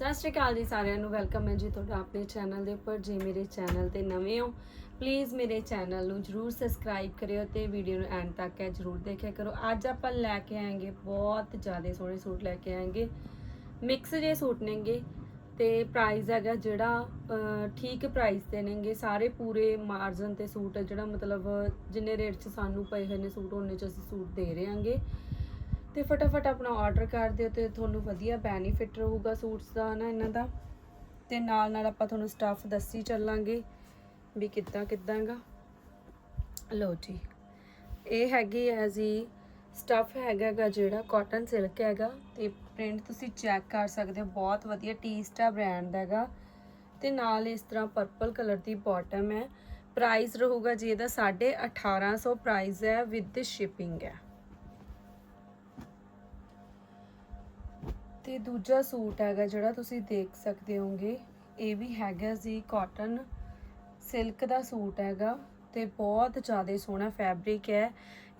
ਸਤਿ ਸ਼੍ਰੀ ਅਕਾਲ ਜੀ ਸਾਰਿਆਂ ਨੂੰ, ਵੈਲਕਮ ਹੈ ਜੀ ਤੁਹਾਡਾ ਆਪਣੇ ਚੈਨਲ ਦੇ ਉੱਪਰ, ਜੇ ਮੇਰੇ ਚੈਨਲ ਤੇ ਨਵੇਂ ਹੋ ਪਲੀਜ਼ ਮੇਰੇ ਚੈਨਲ ਨੂੰ ਜਰੂਰ ਸਬਸਕ੍ਰਾਈਬ ਕਰਿਓ ਤੇ ਵੀਡੀਓ ਨੂੰ ਐਂਡ ਤੱਕ ਹੈ ਜਰੂਰ ਦੇਖਿਆ ਕਰੋ। ਅੱਜ ਆਪਾਂ ਲੈ ਕੇ ਆਏਗੇ, ਬਹੁਤ ਜ਼ਿਆਦਾ ਸੋਹਣੇ ਸੂਟ ਲੈ ਕੇ ਆਏਗੇ। ਮਿਕਸ ਜੇ ਸੂਟ ਨੇਗੇ ਤੇ ਪ੍ਰਾਈਸ ਹੈਗਾ ਜਿਹੜਾ ਠੀਕ ਪ੍ਰਾਈਸ ਤੇ ਨੇਗੇ। ਸਾਰੇ ਪੂਰੇ ਮਾਰਜਨ ਤੇ ਸੂਟ ਹੈ ਜਿਹੜਾ ਮਤਲਬ ਜਿੰਨੇ ਰੇਟ 'ਚ ਸਾਨੂੰ ਪਏ ਹੋਏ ਨੇ ਸੂਟ ਉਹਨੇ 'ਚ ਅਸੀਂ ਸੂਟ ਦੇ ਰਹੇ ਹਾਂਗੇ ਤੇ ਫਟਾਫਟ ਆਪਣਾ ਆਰਡਰ ਕਰ ਦਿਓ ਤੇ ਤੁਹਾਨੂੰ ਵਧੀਆ ਬੈਨੀਫਿਟ ਰਹੂਗਾ ਸੂਟਸ ਦਾ ਨਾ ਇਹਨਾਂ ਦਾ। ਤੇ ਨਾਲ ਨਾਲ ਆਪਾਂ ਤੁਹਾਨੂੰ ਸਟੱਫ ਦੱਸੀ ਚੱਲਾਂਗੇ ਵੀ ਕਿੱਦਾਂ ਕਿੱਦਾਂ ਹੈਗਾ ਲਓ ਜੀ, ਇਹ ਹੈਗੀ ਹੈ ਜੀ ਸਟੱਫ ਹੈਗਾ ਜਿਹੜਾ ਕਾਟਨ ਸਿਲਕ ਹੈਗਾ ਤੇ ਪ੍ਰਿੰਟ ਤੁਸੀਂ ਚੈੱਕ ਕਰ ਸਕਦੇ ਹੋ, ਬਹੁਤ ਵਧੀਆ ਟੀਸਟਾ ਬ੍ਰਾਂਡ ਦਾ ਹੈਗਾ ਤੇ ਨਾਲ ਇਸ ਤਰ੍ਹਾਂ ਪਰਪਲ ਕਲਰ ਦੀ ਬਾਟਮ ਹੈ। ਪ੍ਰਾਈਸ ਰਹੂਗਾ ਜੀ ਇਹਦਾ 1850 ਪ੍ਰਾਈਸ ਹੈ ਵਿਦ ਸ਼ਿਪਿੰਗ ਹੈ। ਤੇ ਦੂਜਾ ਸੂਟ ਹੈਗਾ ਜਿਹੜਾ ਤੁਸੀਂ ਦੇਖ ਸਕਦੇ ਹੋਗੇ ਇਹ ਵੀ ਹੈਗਾ ਜੀ ਕਾਟਨ ਸਿਲਕ ਦਾ ਸੂਟ ਹੈਗਾ ਤੇ ਬਹੁਤ ਜ਼ਿਆਦਾ ਸੋਹਣਾ ਫੈਬਰਿਕ ਹੈ।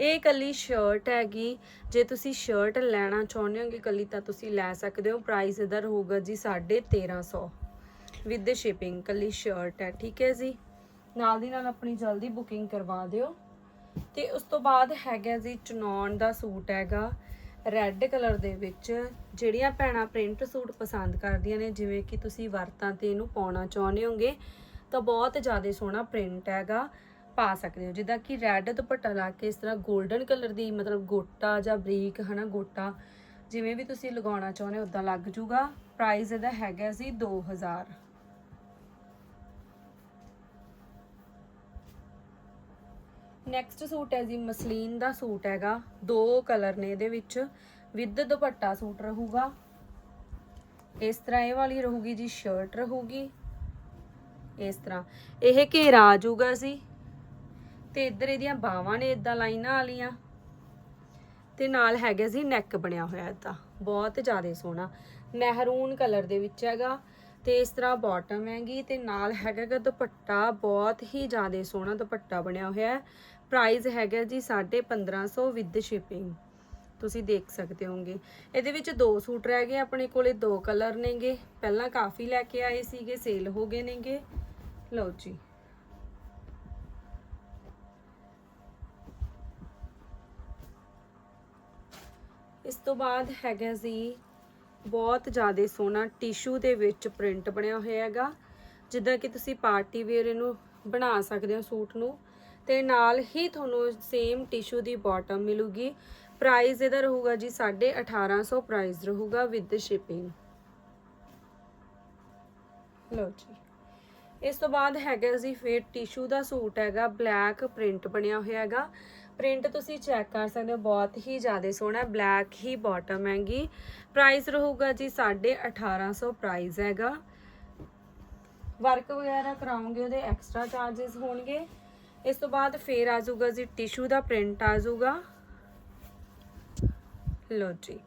ਇਹ ਕੱਲੀ ਸ਼ਰਟ ਹੈਗੀ, ਜੇ ਤੁਸੀਂ ਸ਼ਰਟ ਲੈਣਾ ਚਾਹੁੰਦੇ ਹੋਗੇ ਕੱਲੀ ਤਾਂ ਤੁਸੀਂ ਲੈ ਸਕਦੇ ਹੋ ਪ੍ਰਾਈਸ ਇਹਦਾ ਹੋਊਗਾ ਜੀ 1350 ਵਿਦ ਸ਼ਿਪਿੰਗ ਕੱਲੀ ਸ਼ਰਟ ਹੈ, ਠੀਕ ਹੈ ਜੀ। ਨਾਲ ਦੀ ਨਾਲ ਆਪਣੀ ਜਲਦੀ ਬੁਕਿੰਗ ਕਰਵਾ ਦਿਓ। ਤੇ ਉਸ ਤੋਂ ਬਾਅਦ ਹੈਗਾ ਜੀ ਚਨੌਨ ਦਾ ਸੂਟ ਹੈਗਾ ਰੈੱਡ ਕਲਰ ਦੇ ਵਿੱਚ ਜਿਹੜੀਆਂ ਭੈਣਾਂ ਪ੍ਰਿੰਟ ਸੂਟ ਪਸੰਦ ਕਰਦੀਆਂ ਨੇ, ਜਿਵੇਂ ਕਿ ਤੁਸੀਂ ਵਰਤਾਂ ਤੇ ਇਹਨੂੰ ਪਾਉਣਾ ਚਾਹੁੰਦੇ ਹੋਗੇ, ਤਾਂ ਬਹੁਤ ਜ਼ਿਆਦਾ ਸੋਹਣਾ ਪ੍ਰਿੰਟ ਹੈਗਾ, ਪਾ ਸਕਦੇ ਹੋ। ਜਿੱਦਾਂ ਕਿ ਰੈੱਡ ਦੁਪੱਟਾ ਲਾ ਕੇ ਇਸ ਤਰ੍ਹਾਂ 골ਡਨ ਕਲਰ ਦੀ ਮਤਲਬ ਗੋਟਾ ਜਾਂ ਬਰੀਕ ਹਨਾ ਗੋਟਾ, ਜਿਵੇਂ ਵੀ ਤੁਸੀਂ ਲਗਾਉਣਾ ਚਾਹੁੰਦੇ ਹੋ ਉਦਾਂ ਲੱਗ ਜੂਗਾ। ਪ੍ਰਾਈਸ ਇਹਦਾ ਹੈਗਾ ਸੀ 2000 ਨੈਕਸਟ ਸੂਟ ਹੈ ਜੀ, ਮਸਲੀਨ ਦਾ ਸੂਟ ਹੈਗਾ। ਦੋ ਕਲਰ ਨੇ ਇਹਦੇ ਵਿੱਚ। ਵਿਦ ਦੁਪੱਟਾ ਸੂਟ ਰਹੂਗਾ। ਇਸ ਤਰ੍ਹਾਂ ਇਹ ਵਾਲੀ ਰਹੂਗੀ ਜੀ ਸ਼ਰਟ ਰਹੂਗੀ। ਇਸ ਤਰ੍ਹਾਂ। ਇਹ ਘੇਰਾ ਆ ਜਾਊਗਾ ਜੀ। ਤੇ ਇੱਧਰ ਇਹਦੀਆਂ ਬਾਹਾਂ ਨੇ ਇਦਾਂ ਲਾਈਨਾਂ ਵਾਲੀਆਂ ਤੇ ਨਾਲ ਹੈਗਾ ਜੀ ਨੈਕ ਬਣਿਆ ਹੋਇਆ ਇਦਾਂ ਬਹੁਤ ਜ਼ਿਆਦਾ ਸੋਹਣਾ। ਮਹਿਰੂਨ ਕਲਰ ਦੇ ਵਿੱਚ ਹੈਗਾ। ਤੇ ਇਸ ਤਰ੍ਹਾਂ ਬਾਟਮ ਹੈਗੀ ਤੇ ਨਾਲ ਹੈਗਾ ਦੁਪੱਟਾ, ਬਹੁਤ ਹੀ ਜ਼ਿਆਦਾ ਸੋਹਣਾ ਦੁਪੱਟਾ ਬਣਿਆ ਹੋਇਆ ਹੈ। ਪ੍ਰਾਈਸ ਹੈਗਾ ਜੀ 1550 ਵਿਦ ਸ਼ਿਪਿੰਗ ਤੁਸੀਂ ਦੇਖ ਸਕਦੇ ਹੋਗੇ ਇਹਦੇ ਵਿੱਚ ਦੋ ਸੂਟ ਰਹਿ ਗਏ, ਆਪਣੇ ਕੋਲੇ ਦੋ ਕਲਰ ਨੇਗੇ। ਪਹਿਲਾਂ ਕਾਫੀ ਲੈ ਕੇ ਆਏ ਸੀਗੇ ਸੇਲ ਹੋ ਗਏ ਨੇਗੇ। ਲਓ ਜੀ। ਇਸ ਤੋਂ ਬਾਅਦ ਹੈਗਾ ਜੀ ਬਹੁਤ ਜ਼ਿਆਦਾ ਸੋਹਣਾ ਟਿਸ਼ੂ ਦੇ ਵਿੱਚ ਪ੍ਰਿੰਟ ਬਣਿਆ ਹੋਇਆ ਹੈਗਾ। ਜਿੱਦਾਂ ਕਿ ਤੁਸੀਂ ਪਾਰਟੀ ਵੇਅਰ ਇਹਨੂੰ ਬਣਾ ਸਕਦੇ ਹੋ ਸੂਟ ਨੂੰ। ਤੇ ਨਾਲ ਹੀ ਤੁਹਾਨੂੰ ਸੇਮ ਟਿਸ਼ੂ ਦੀ ਬਾਟਮ ਮਿਲੂਗੀ। ਪ੍ਰਾਈਸ ਇਹਦਾ ਰਹੂਗਾ ਜੀ 1850 ਪ੍ਰਾਈਸ ਰਹੂਗਾ ਵਿਦ ਸ਼ਿਪਿੰਗ ਲਓ ਜੀ। ਇਸ ਤੋਂ ਬਾਅਦ ਹੈਗਾ ਜੀ ਫਿਰ ਟਿਸ਼ੂ ਦਾ ਸੂਟ ਹੈਗਾ ਬਲੈਕ ਪ੍ਰਿੰਟ ਬਣਿਆ ਹੋਇਆ ਹੈਗਾ। ਪ੍ਰਿੰਟ ਤੁਸੀਂ ਚੈੱਕ ਕਰ ਸਕਦੇ ਹੋ, ਬਹੁਤ ਹੀ ਜ਼ਿਆਦਾ ਸੋਹਣਾ, ਬਲੈਕ ਹੀ ਬਾਟਮ ਹੈਗੀ। ਪ੍ਰਾਈਸ ਰਹੂਗਾ ਜੀ 1850 ਪ੍ਰਾਈਸ ਹੈਗਾ। ਵਰਕ ਵਗੈਰਾ ਕਰਾਉਂਗੇ, ਉਹਦੇ ਐਕਸਟਰਾ ਚਾਰजेस ਹੋਣਗੇ। ਇਸ ਤੋਂ ਬਾਅਦ ਫੇਰ ਆ ਜਾਊਗਾ ਜੀ ਟਿਸ਼ੂ ਦਾ ਪ੍ਰਿੰਟ ਆ ਜਾਊਗਾ। ਲੋ ਜੀ,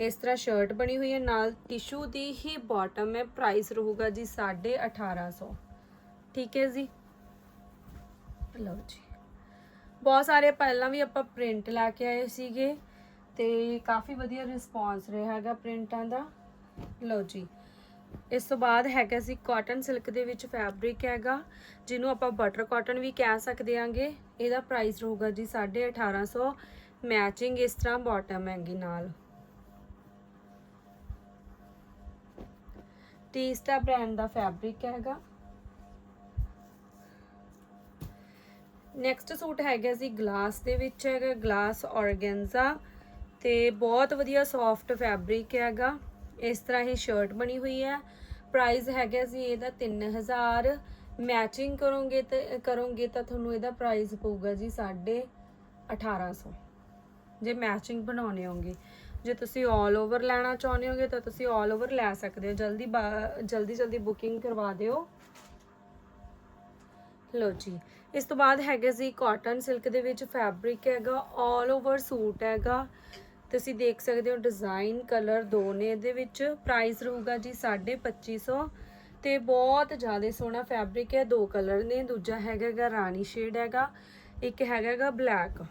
ਇਸ ਤਰ੍ਹਾਂ ਸ਼ਰਟ ਬਣੀ ਹੋਈ ਹੈ, ਨਾਲ ਟਿਸ਼ੂ ਦੀ ਹੀ ਬਾਟਮ ਹੈ ਪ੍ਰਾਈਸ ਰਹੂਗਾ ਜੀ 1850 ਠੀਕ ਹੈ ਜੀ? ਲਓ ਜੀ। ਬਹੁਤ ਸਾਰੇ ਪਹਿਲਾਂ ਵੀ ਆਪਾਂ ਪ੍ਰਿੰਟ ਲਾ ਕੇ ਆਏ ਸੀਗੇ ਤੇ ਕਾਫੀ ਵਧੀਆ ਰਿਸਪੌਂਸ ਰਿਹਾ ਹੈਗਾ ਪ੍ਰਿੰਟਾਂ ਦਾ। ਲਓ ਜੀ, ਇਸ ਤੋਂ ਬਾਅਦ ਹੈਗਾ ਸੀ ਕਾਟਨ ਸਿਲਕ ਦੇ ਵਿੱਚ ਫੈਬਰਿਕ ਹੈਗਾ, ਜਿਹਨੂੰ ਆਪਾਂ ਬਟਰ ਕਾਟਨ ਵੀ ਕਹਿ ਸਕਦੇ ਆਂਗੇ ਇਹਦਾ ਪ੍ਰਾਈਸ ਰਹੂਗਾ ਜੀ 1850 ਮੈਚਿੰਗ ਇਸ ਤਰ੍ਹਾਂ ਬਾਟਮ ਹੈਗੀ ਨਾਲ। ਟੀਸਟਾ ਬ੍ਰਾਂਡ ਦਾ ਫੈਬਰਿਕ ਹੈਗਾ। ਨੈਕਸਟ ਸੂਟ ਹੈਗਾ ਜੀ ਗਲਾਸ ਦੇ ਵਿੱਚ ਹੈਗਾ ਗਲਾਸ ਔਰਗੈਂਜ਼ਾ ਤੇ ਬਹੁਤ ਵਧੀਆ ਸੌਫਟ ਫੈਬਰਿਕ ਹੈਗਾ। ਇਸ ਤਰ੍ਹਾਂ ਹੀ ਸ਼ਰਟ ਬਣੀ ਹੋਈ ਹੈ। ਪ੍ਰਾਈਸ ਹੈਗਾ ਜੀ ਇਹਦਾ 3000 ਮੈਚਿੰਗ ਕਰੋਗੇ ਤੇ, ਕਰੋਗੇ ਤਾਂ ਤੁਹਾਨੂੰ ਇਹਦਾ ਪ੍ਰਾਈਸ ਪਊਗਾ ਜੀ 1850 ਜੇ ਮੈਚਿੰਗ ਬਣਾਉਣੇ ਹੋਗੇ ਜੇ ਤੁਸੀਂ 올 ਓਵਰ ਲੈਣਾ ਚਾਹੁੰਦੇ ਹੋਗੇ ਤਾਂ ਤੁਸੀਂ 올 ਓਵਰ ਲੈ ਸਕਦੇ ਹੋ। ਜਲਦੀ ਬਾ- ਜਲਦੀ ਜਲਦੀ ਬੁਕਿੰਗ ਕਰਵਾ ਦਿਓ। ਲੋ ਜੀ। ਇਸ ਤੋਂ ਬਾਅਦ ਹੈਗਾ ਜੀ ਕਾਟਨ ਸਿਲਕ ਦੇ ਵਿੱਚ ਫੈਬਰਿਕ ਹੈਗਾ 올 ਓਵਰ ਸੂਟ ਹੈਗਾ। ਤੁਸੀਂ ਦੇਖ ਸਕਦੇ ਹੋ ਡਿਜ਼ਾਈਨ ਕਲਰ ਦੋ ਨੇ ਇਹਦੇ ਵਿੱਚ। ਪ੍ਰਾਈਸ ਰਹੂਗਾ ਜੀ 2550 ਤੇ ਬਹੁਤ ਜ਼ਿਆਦਾ ਸੋਹਣਾ ਫੈਬਰਿਕ ਹੈ, ਦੋ ਕਲਰ ਨੇ, ਦੂਜਾ ਹੈਗਾ ਗਾ ਰਾਣੀ ਸ਼ੇਡ ਹੈਗਾ, ਇੱਕ ਹੈਗਾ ਬਲੈਕ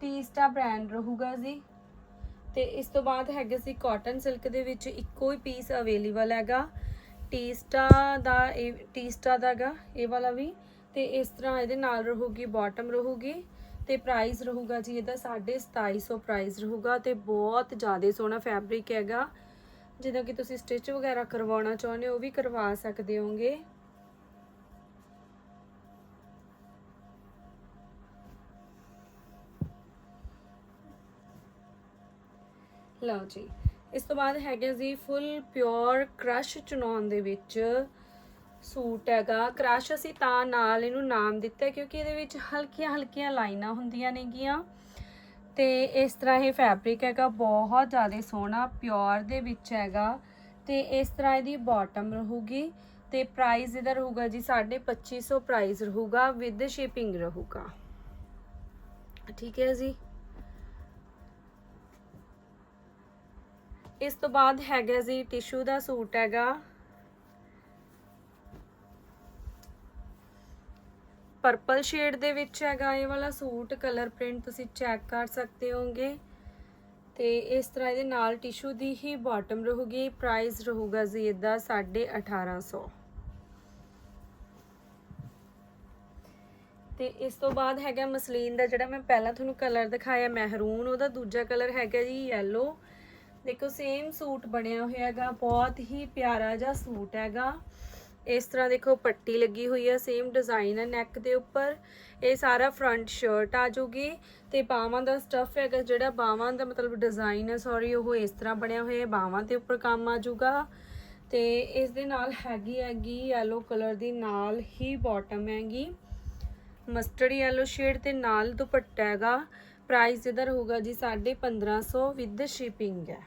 ਟੀਸਟਾ ਬ੍ਰਾਂਡ ਰਹੂਗਾ ਜੀ। ਤੇ ਇਸ ਤੋਂ ਬਾਅਦ ਹੈਗਾ ਸੀ ਕਾਟਨ ਸਿਲਕ ਦੇ ਵਿੱਚ ਇੱਕੋ ਹੀ ਪੀਸ ਅਵੇਲੇਬਲ ਹੈਗਾ। ਟੀਸਟਾ ਦਾ ਇਹ ਟੀਸਟਾ ਦਾਗਾ ਇਹ ਵਾਲਾ ਵੀ। ਤੇ ਇਸ ਤਰ੍ਹਾਂ ਇਹਦੇ ਨਾਲ ਰਹੂਗੀ ਬਾਟਮ ਰਹੂਗੀ ਤੇ ਪ੍ਰਾਈਸ ਰਹੂਗਾ ਜੀ ਇਹਦਾ 2750 ਪ੍ਰਾਈਸ ਰਹੂਗਾ ਤੇ ਬਹੁਤ ਜ਼ਿਆਦਾ ਸੋਹਣਾ ਫੈਬਰਿਕ ਹੈਗਾ। ਜਿੱਦਾਂ ਕਿ ਤੁਸੀਂ ਸਟਿਚ ਵਗੈਰਾ ਕਰਵਾਉਣਾ ਚਾਹੁੰਦੇ ਹੋ, ਉਹ ਵੀ ਕਰਵਾ ਸਕਦੇ ਹੋਗੇ। ਲਓ ਜੀ। ਇਸ ਤੋਂ ਬਾਅਦ ਹੈਗਾ ਜੀ ਫੁੱਲ ਪਿਓਰ ਕ੍ਰਸ਼ ਚੁਣਾਉਣ ਦੇ ਵਿੱਚ ਸੂਟ ਹੈਗਾ। ਕ੍ਰਸ਼ ਅਸੀਂ ਤਾਂ ਨਾਲ ਇਹਨੂੰ ਨਾਮ ਦਿੱਤਾ ਕਿਉਂਕਿ ਇਹਦੇ ਵਿੱਚ ਹਲਕੀਆਂ ਹਲਕੀਆਂ ਲਾਈਨਾਂ ਹੁੰਦੀਆਂ ਨੇਗੀਆਂ। ਤੇ ਇਸ ਤਰ੍ਹਾਂ ਇਹ ਫੈਬਰਿਕ ਹੈਗਾ, ਬਹੁਤ ਜ਼ਿਆਦਾ ਸੋਹਣਾ ਪਿਓਰ ਦੇ ਵਿੱਚ ਹੈਗਾ। ਤੇ ਇਸ ਤਰ੍ਹਾਂ ਇਹਦੀ ਬਾਟਮ ਰਹੂਗੀ ਤੇ ਪ੍ਰਾਈਸ ਇਹਦਾ ਰਹੂਗਾ ਜੀ 2550 ਪ੍ਰਾਈਸ ਰਹੂਗਾ ਵਿਦ ਸ਼ਿਪਿੰਗ ਰਹੂਗਾ। ਠੀਕ ਹੈ ਜੀ? ਇਸ ਤੋਂ ਬਾਅਦ ਹੈਗਾ ਜੀ ਟਿਸ਼ੂ ਦਾ ਸੂਟ ਹੈਗਾ। ਪਰਪਲ ਸ਼ੇਡ ਦੇ ਵਿੱਚ ਹੈਗਾ ਇਹ ਵਾਲਾ ਸੂਟ ਕਲਰ ਪ੍ਰਿੰਟ ਤੁਸੀਂ ਚੈੱਕ ਕਰ ਸਕਦੇ ਹੋਗੇ ਤੇ ਇਸ ਤਰ੍ਹਾਂ ਇਹਦੇ ਨਾਲ ਟਿਸ਼ੂ ਦੀ ਹੀ ਬਾਟਮ ਰਹੂਗੀ ਪ੍ਰਾਈਸ ਰਹੂਗਾ ਜੀ ਇਹਦਾ 1850 ਤੇ ਇਸ ਤੋਂ ਬਾਅਦ ਹੈਗਾ ਮਸਲੀਨ ਦਾ ਜਿਹੜਾ ਮੈਂ ਪਹਿਲਾਂ ਤੁਹਾਨੂੰ ਕਲਰ ਦਿਖਾਇਆ, ਮਹਿਰੂਨ, ਉਹਦਾ ਦੂਜਾ ਕਲਰ ਹੈਗਾ ਜੀ ਯੈਲੋ ਦੇਖੋ ਸੇਮ ਸੂਟ ਬਣਿਆ ਹੋਇਆ ਹੈਗਾ, ਬਹੁਤ ਹੀ ਪਿਆਰਾ ਜਿਹਾ ਸੂਟ ਹੈਗਾ। ਇਸ ਤਰ੍ਹਾਂ ਦੇਖੋ, ਪੱਟੀ ਲੱਗੀ ਹੋਈ ਹੈ ਸੇਮ ਡਿਜ਼ਾਈਨ ਹੈ ਨੈਕ ਦੇ ਉੱਪਰ। ਇਹ ਸਾਰਾ ਫਰੰਟ ਸ਼ਰਟ ਆ ਜੂਗੀ ਤੇ ਬਾਹਾਂ ਦਾ ਸਟਫ ਹੈਗਾ, ਜਿਹੜਾ ਬਾਹਾਂ ਦਾ ਮਤਲਬ ਡਿਜ਼ਾਈਨ ਹੈ ਸੌਰੀ ਉਹ ਇਸ ਤਰ੍ਹਾਂ ਬਣਿਆ ਹੋਇਆ ਹੈ ਬਾਹਾਂ ਦੇ ਉੱਪਰ ਕੰਮ ਆ ਜੂਗਾ। ਤੇ ਇਸ ਦੇ ਨਾਲ ਹੈਗੀ ਹੈਗੀ ਯੈਲੋ ਕਲਰ ਦੀ ਨਾਲ ਹੀ ਬਾਟਮ ਹੈਗੀ। ਮਸਟਰਡ ਯੈਲੋ ਸ਼ੇਡ ਤੇ ਨਾਲ ਦੁਪੱਟਾ ਹੈਗਾ। ਪ੍ਰਾਈਸ ਇਹਦਾ ਰਹੂਗਾ ਜੀ 1550 ਵਿਦ ਸ਼ਿਪਿੰਗ ਹੈ।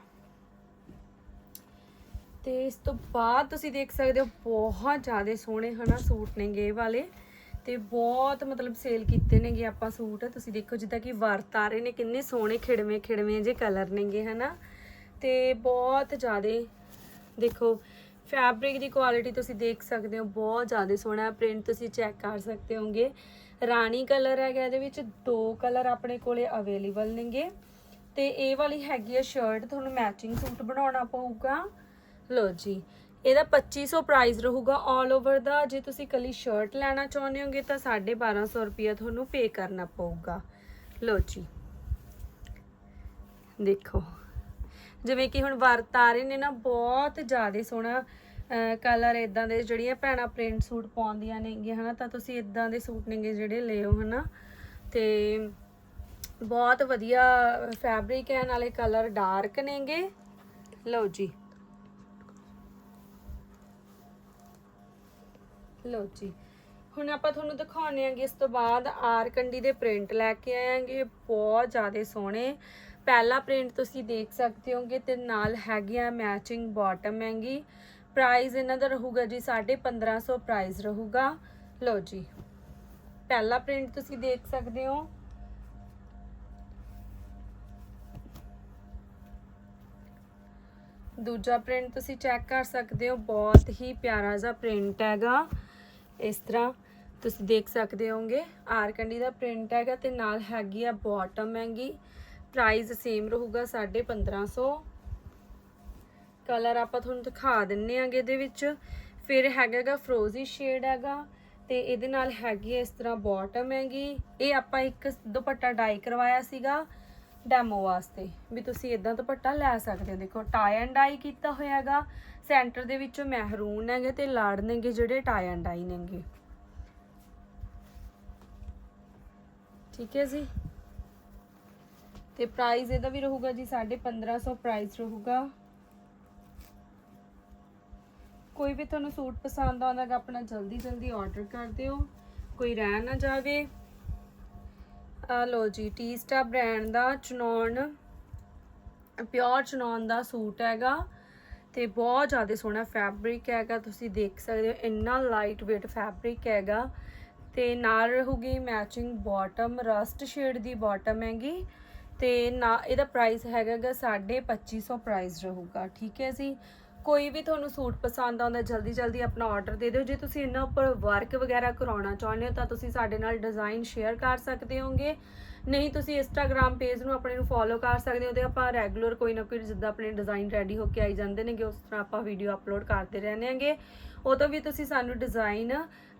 ਤੇ ਇਸ ਤੋਂ ਬਾਅਦ ਤੁਸੀਂ ਦੇਖ ਸਕਦੇ ਹੋ, ਬਹੁਤ ਜ਼ਿਆਦਾ ਸੋਹਣੇ ਹਨਾ ਸੂਟ ਨੇਗੇ ਇਹ ਵਾਲੇ। ਤੇ ਬਹੁਤ ਮਤਲਬ ਸੇਲ ਕੀਤੇ ਨੇਗੇ ਆਪਾਂ ਸੂਟ। ਤੁਸੀਂ ਦੇਖੋ ਜਿੱਦਾਂ ਕਿ ਵਰਤ ਆ ਰਹੇ ਨੇ, ਕਿੰਨੇ ਸੋਹਣੇ ਖਿੜਵੇਂ ਖਿੜਵੇਂ ਜੇ ਕਲਰ ਨੇਗੇ ਹਨਾ। ਤੇ ਬਹੁਤ ਜ਼ਿਆਦਾ, ਦੇਖੋ ਫੈਬਰਿਕ ਦੀ ਕੁਆਲਿਟੀ ਤੁਸੀਂ ਦੇਖ ਸਕਦੇ ਹੋ, ਬਹੁਤ ਜ਼ਿਆਦਾ ਸੋਹਣਾ ਪ੍ਰਿੰਟ ਤੁਸੀਂ ਚੈੱਕ ਕਰ ਸਕਦੇ ਹੋਗੇ ਰਾਣੀ ਕਲਰ ਹੈਗਾ ਇਹਦੇ ਵਿੱਚ, ਦੋ ਕਲਰ ਆਪਣੇ ਕੋਲੇ ਅਵੇਲੇਬਲ ਨੇਗੇ। ਤੇ ਇਹ ਵਾਲੀ ਹੈਗੀ ਆ ਸ਼ਰਟ ਤੁਹਾਨੂੰ ਮੈਚਿੰਗ ਸੂਟ ਬਣਾਉਣਾ ਪਊਗਾ। ਲੋ ਜੀ, ਇਹਦਾ 2500 ਪ੍ਰਾਈਸ ਰਹੂਗਾ 올 ਓਵਰ ਦਾ। ਜੇ ਤੁਸੀਂ ਕੱਲੀ ਸ਼ਰਟ ਲੈਣਾ ਚਾਹੁੰਦੇ ਹੋਗੇ ਤਾਂ 1250 ਰੁਪਿਆ ਤੁਹਾਨੂੰ ਪੇ ਕਰਨਾ ਪਊਗਾ। ਲੋ ਜੀ। ਦੇਖੋ, ਜਿਵੇਂ ਕਿ ਹੁਣ ਵਰਤ ਆ ਰਹੇ ਨੇ ਨਾ, ਬਹੁਤ ਜ਼ਿਆਦਾ ਸੋਹਣਾ ਕਲਰ ਇਦਾਂ ਦੇ ਜਿਹੜੀਆਂ ਭੈਣਾਂ ਪ੍ਰਿੰਟ ਸੂਟ ਪਾਉਂਦੀਆਂ ਨੇਗੀਆਂ, ਹਨਾ, ਤਾਂ ਤੁਸੀਂ ਇਦਾਂ ਦੇ ਸੂਟ ਨੇਗੇ ਜਿਹੜੇ ਲਿਓ, ਹਨਾ। ਤੇ ਬਹੁਤ ਵਧੀਆ ਫੈਬਰਿਕ ਹੈ, ਨਾਲੇ ਕਲਰ ਡਾਰਕ ਨੇਗੇ। ਲਓ ਜੀ। ਲਓ ਜੀ। ਹੁਣ ਆਪਾਂ ਤੁਹਾਨੂੰ ਦਿਖਾਉਣੇ ਆਂਗੇ ਇਸ ਤੋਂ ਬਾਅਦ ਆਰ ਕੰਡੀ ਦੇ ਪ੍ਰਿੰਟ ਲੈ ਕੇ ਆਏਾਂਗੇ ਬਹੁਤ ਜ਼ਿਆਦਾ ਸੋਹਣੇ। ਪਹਿਲਾ ਪ੍ਰਿੰਟ ਤੁਸੀਂ ਦੇਖ ਸਕਦੇ ਹੋਗੇ ਤੇ ਨਾਲ ਹੈਗੀਆਂ ਮੈਚਿੰਗ ਬਾਟਮ ਹੈਗੀ। ਪ੍ਰਾਈਸ ਇਹਨਾਂ ਦਾ ਰਹੂਗਾ ਜੀ 1550 ਪ੍ਰਾਈਸ ਰਹੂਗਾ। ਲਓ ਜੀ। ਪਹਿਲਾ ਪ੍ਰਿੰਟ ਤੁਸੀਂ ਦੇਖ ਸਕਦੇ ਹੋ। ਦੂਜਾ ਪ੍ਰਿੰਟ ਤੁਸੀਂ ਚੈੱਕ ਕਰ ਸਕਦੇ ਹੋ। ਬਹੁਤ ਹੀ ਪਿਆਰਾ ਜਿਹਾ ਪ੍ਰਿੰਟ ਹੈਗਾ। ਇਸ ਤਰ੍ਹਾਂ ਤੁਸੀਂ ਦੇਖ ਸਕਦੇ ਹੋਗੇ ਆਰਕੰਡੀ ਦਾ ਪ੍ਰਿੰਟ ਹੈਗਾ ਤੇ ਨਾਲ ਹੈਗੀ ਆ ਬਾਟਮ ਹੈਗੀ ਪ੍ਰਾਈਸ ਸੇਮ ਰਹੂਗਾ 1550 ਕਲਰ ਆਪਾਂ ਤੁਹਾਨੂੰ ਦਿਖਾ ਦਿੰਨੇ ਆਂਗੇ ਇਹਦੇ ਵਿੱਚ। ਫਿਰ ਹੈਗਾਗਾ ਫਰੋਜ਼ੀ ਸ਼ੇਡ ਹੈਗਾ ਤੇ ਇਹਦੇ ਨਾਲ ਹੈਗੀ ਹੈ ਇਸ ਤਰ੍ਹਾਂ ਬਾਟਮ ਹੈਗੀ ਇਹ ਆਪਾਂ ਇੱਕ ਦੁਪੱਟਾ ਡਾਈ ਕਰਵਾਇਆ ਸੀਗਾ। ਡੈਮੋ ਵਾਸਤੇ, ਵੀ ਤੁਸੀਂ ਇਦਾਂ ਦੁਪੱਟਾ ਲੈ ਸਕਦੇ ਹੋ। ਦੇਖੋ ਟਾਈ ਐਂਡ ਡਾਈ ਕੀਤਾ ਹੋਇਆਗਾ, ਸੈਂਟਰ ਦੇ ਵਿੱਚੋਂ ਮਹਿਰੂਨ ਹੈਗੇ ਤੇ ਲਾੜ ਨੇਗੇ ਜਿਹੜੇ ਟਾਈ ਐਂਡ ਡਾਈ ਨੇਗੇ। ਠੀਕ ਹੈ ਜੀ? ਤੇ ਪ੍ਰਾਈਸ ਇਹਦਾ ਵੀ ਰਹੂਗਾ ਜੀ 1550 ਪ੍ਰਾਈਸ ਰਹੂਗਾ। ਕੋਈ ਵੀ ਤੁਹਾਨੂੰ ਸੂਟ ਪਸੰਦ ਆਉਂਦਾ ਹੈ ਆਪਣਾ ਜਲਦੀ ਜਲਦੀ ਆਰਡਰ ਕਰ ਦਿਓ। ਕੋਈ ਰਹਿ ਨਾ ਜਾਵੇ। ਆ ਲੋ ਜੀ, ਟੀਸਟਾ ਬ੍ਰਾਂਡ ਦਾ ਚਨੌਨ ਪਿਓਰ ਚਨੌਨ ਦਾ ਸੂਟ ਹੈਗਾ ਤੇ ਬਹੁਤ ਜ਼ਿਆਦਾ ਸੋਹਣਾ ਫੈਬਰਿਕ ਹੈਗਾ, ਤੁਸੀਂ ਦੇਖ ਸਕਦੇ ਹੋ, ਇੰਨਾ ਲਾਈਟ weight ਫੈਬਰਿਕ ਹੈਗਾ ਤੇ ਨਾਲ ਰਹੂਗੀ ਮੈਚਿੰਗ ਬਾਟਮ ਰਸਟ ਸ਼ੇਡ ਦੀ ਬਾਟਮ ਹੈਗੀ ਤੇ ਨਾ, ਇਹਦਾ ਪ੍ਰਾਈਸ ਹੈਗਾਗਾ 2550 ਪ੍ਰਾਈਸ ਰਹੂਗਾ, ਠੀਕ ਹੈ ਜੀ। ਕੋਈ ਵੀ ਤੁਹਾਨੂੰ ਸੂਟ ਪਸੰਦ ਆਉਂਦਾ, ਜਲਦੀ ਜਲਦੀ ਆਪਣਾ ਆਰਡਰ ਦੇ ਦਿਓ। ਜੇ ਤੁਸੀਂ ਇਹਨਾਂ ਉੱਪਰ ਵਰਕ ਵਗੈਰਾ ਕਰਾਉਣਾ ਚਾਹੁੰਦੇ ਹੋ, ਤਾਂ ਤੁਸੀਂ ਸਾਡੇ ਨਾਲ ਡਿਜ਼ਾਈਨ ਸ਼ੇਅਰ ਕਰ ਸਕਦੇ ਹੋਗੇ। ਨਹੀਂ, ਤੁਸੀਂ ਇੰਸਟਾਗ੍ਰam ਪੇਜ ਨੂੰ ਆਪਣੇ ਨੂੰ ਫੋਲੋ ਕਰ ਸਕਦੇ ਹੋ ਤੇ ਆਪਾਂ ਰੈਗੂਲਰ ਕੋਈ ਨਾ ਕੋਈ ਜਿੱਦਾਂ ਆਪਣੇ ਡਿਜ਼ਾਈਨ ਰੈਡੀ ਹੋ ਕੇ ਆਈ ਜਾਂਦੇ ਨੇਗੇ, ਉਸ ਤਰ੍ਹਾਂ ਆਪਾਂ ਵੀਡੀਓ ਅਪਲੋਡ ਕਰਦੇ ਰਹਿੰਦੇ ਹਾਂਗੇ। ਉਦੋਂ ਵੀ ਤੁਸੀਂ ਸਾਨੂੰ ਡਿਜ਼ਾਈਨ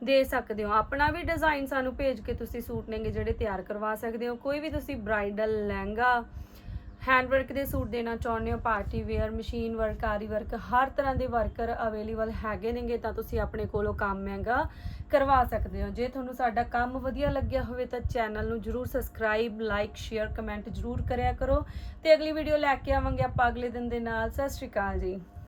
ਦੇ ਸਕਦੇ ਹੋ। ਆਪਣਾ ਵੀ ਡਿਜ਼ਾਈਨ ਸਾਨੂੰ ਭੇਜ ਕੇ ਤੁਸੀਂ ਸੂਟ ਨੇਗੇ ਜਿਹੜੇ ਤਿਆਰ ਕਰਵਾ ਸਕਦੇ ਹੋ। ਕੋਈ ਵੀ ਤੁਸੀਂ ਬ੍ਰਾਈਡਲ ਲਹਿੰਗਾ ਹੈਂਡ ਵਰਕ ਦੇ ਸੂਟ ਦੇਣਾ ਚਾਹੁੰਦੇ ਹੋ, ਪਾਰਟੀ ਵੇਅਰ, ਮਸ਼ੀਨ ਵਰਕ, ਆਰੀ ਵਰਕ, ਹਰ ਤਰ੍ਹਾਂ ਦੇ ਵਰਕਰ ਅਵੇਲੇਬਲ ਹੈਗੇ ਨੇਗੇ ਤਾਂ ਤੁਸੀਂ ਆਪਣੇ ਕੋਲੋਂ ਕੰਮ ਹੈਗਾ ਕਰਵਾ ਸਕਦੇ ਹੋ। ਜੇ ਤੁਹਾਨੂੰ ਸਾਡਾ ਕੰਮ ਵਧੀਆ ਲੱਗਿਆ ਹੋਵੇ ਤਾਂ ਚੈਨਲ ਨੂੰ ਜਰੂਰ ਸਬਸਕ੍ਰਾਈਬ, ਲਾਈਕ, ਸ਼ੇਅਰ, ਕਮੈਂਟ ਜਰੂਰ ਕਰਿਆ ਕਰੋ। ਤੇ ਅਗਲੀ ਵੀਡੀਓ ਲੈ ਕੇ ਆਵਾਂਗੇ ਆਪਾਂ ਅਗਲੇ ਦਿਨ ਦੇ ਨਾਲ। ਸਤਿ ਸ਼੍ਰੀ ਅਕਾਲ ਜੀ।